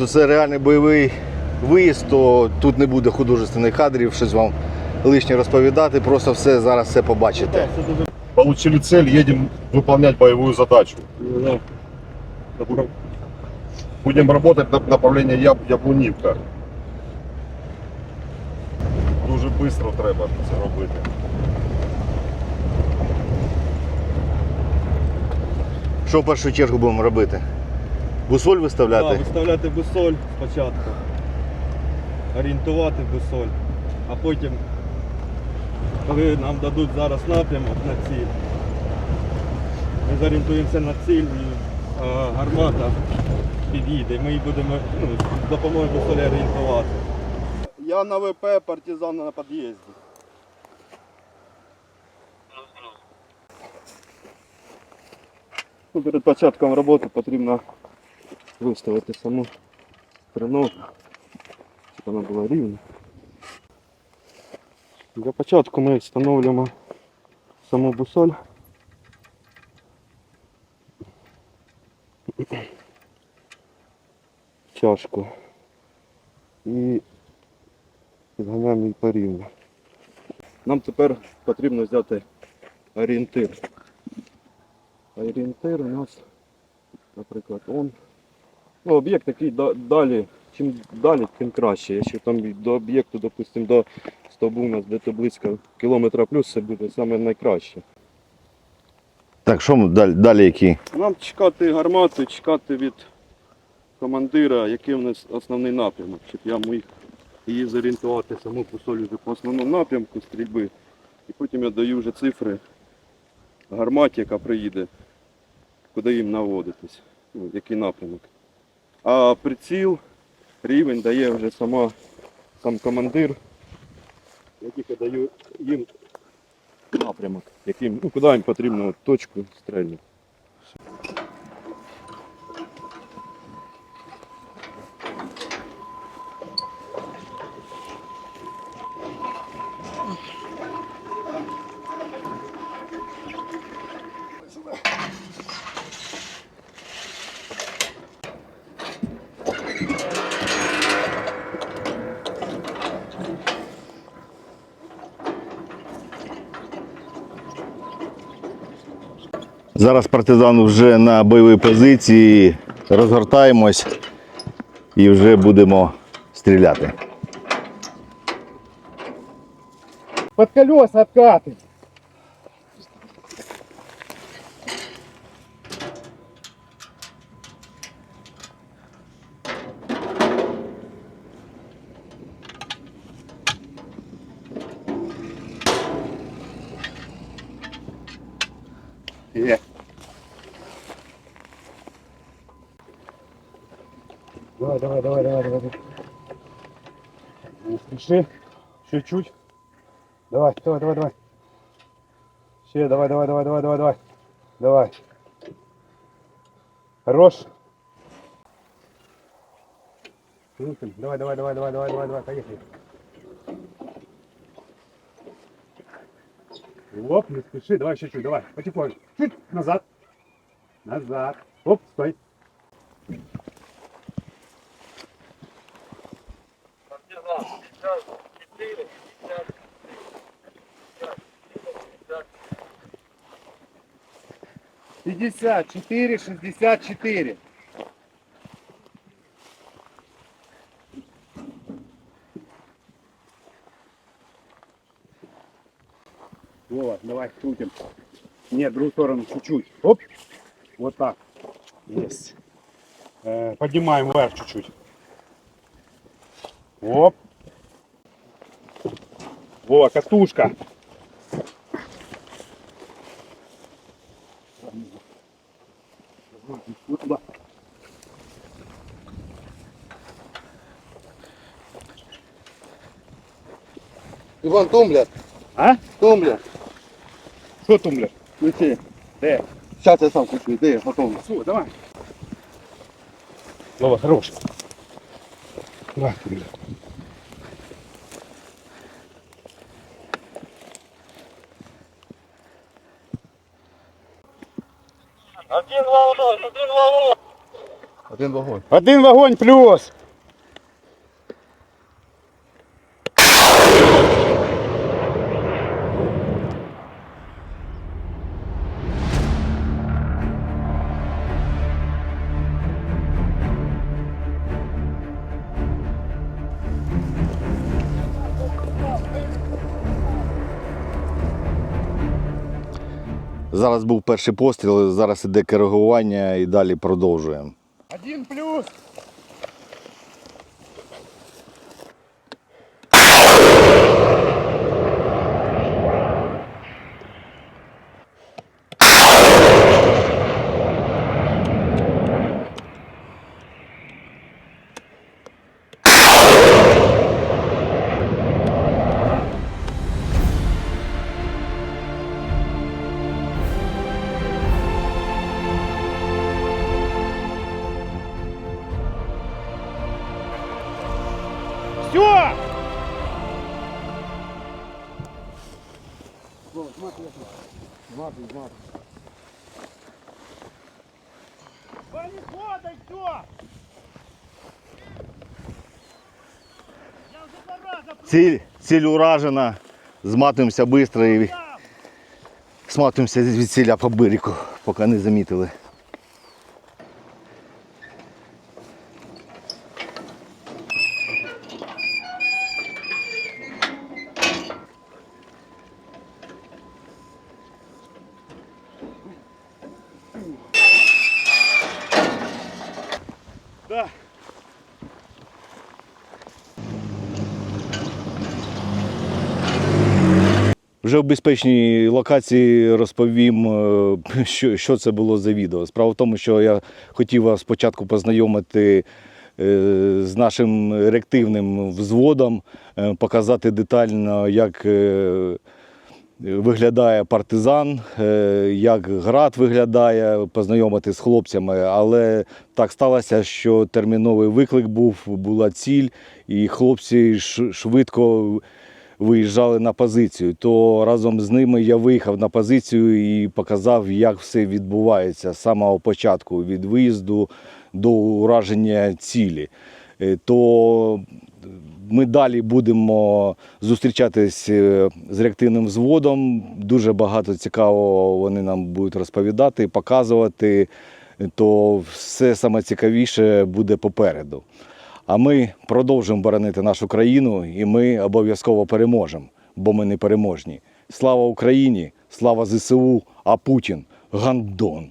то це реальний бойовий виїзд, то тут не буде художественних кадрів, щось вам лишнє розповідати, просто все зараз все побачите. Получили цель, едем выполнять боевую задачу. Будем работать на направление Яб- Яблунівка. Дуже швидко треба це робити. Що в першу чергу будемо робити? Бусоль виставляти? виставляти бусоль спочатку, орієнтувати бусоль, а потім, коли нам дадуть зараз напрямок на ціль, ми зорієнтуємося на ціль і а, гармата під'їде. Ми її будемо ну, допомогою бусолі орієнтувати. Я на ВП партизан на під'їзді. Ну, перед початком роботи потрібно виставити саму стрину, щоб вона була рівна. Для початку ми встановлюємо саму бусоль. Чашку. І підганяємо її порівну. Нам тепер потрібно взяти орієнтир. Орієнтир у нас, наприклад, он. Ну, об'єкт да- далі. Чим далі, тим краще. Якщо там до об'єкту, допустимо, до стовбу у нас десь близько кілометра плюс, це буде саме найкраще. Так, що далі, далі які? Нам чекати гармати, чекати від командира, який у нас основний напрямок, щоб я міг її зорієнтувати саму посолю по основному напрямку стрільби. І потім я даю вже цифри гарматі, яка приїде, куди їм наводитись, ну, який напрямок. А приціл, рівень дає вже сама, сам командир. Я тільки даю їм напрямок, яким, ну, куди їм потрібно от точку стрельну. Зараз партизан вже на бойовій позиції, розгортаємось і вже будемо стріляти. Под колеса откаты. Давай, давай, давай, давай, давай. Не спеши. Чуть-чуть. Давай, давай, давай, давай. Ще, давай, давай, давай, давай, давай, давай. Давай. Хорош. Давай, давай, давай, давай, давай, давай, давай, поехали. Оп, не спеши, давай еще чуть, давай, потихоньку. Чуть назад. Назад. Оп, стой. Пятьдесят четыре, шестьдесят четыре. Вова, давай крутим. Нет, другую сторону чуть-чуть. Оп. Вот так. Есть. Э, поднимаем вверх чуть-чуть. Оп. Вова, катушка. Вот туда. Іван Тумбляр, А? Тумбляр, Что тумблер? включи. Де? Зараз я сам включу, де я готовий. Все, давай. Вова, хорош. Давай, тумблер. Один вагон, один вагон. Один вогонь. Один вогонь плюс. Зараз був перший постріл, зараз іде коригування і далі продовжуємо. Один плюс. Ціль, ціль уражена, зматуємося швидко і сматуємося від ціля по берегу, поки не замітили. Да. Вже в безпечній локації розповім, е, що, що це було за відео. Справа в тому, що я хотів вас спочатку познайомити е, з нашим реактивним взводом, е, показати детально, як виглядає партизан, е, як град виглядає, познайомити з хлопцями. Але так сталося, що терміновий виклик був, була ціль, і хлопці швидко виїжджали на позицію. То разом з ними я виїхав на позицію і показав, як все відбувається з самого початку, від виїзду до ураження цілі. Е, То ми далі будемо зустрічатись е, з реактивним взводом. Дуже багато цікавого вони нам будуть розповідати, показувати. То все саме цікавіше буде попереду. А ми продовжимо боронити нашу країну і ми обов'язково переможемо, бо ми не переможні. Слава Україні! Слава ЗСУ! А Путін гандон!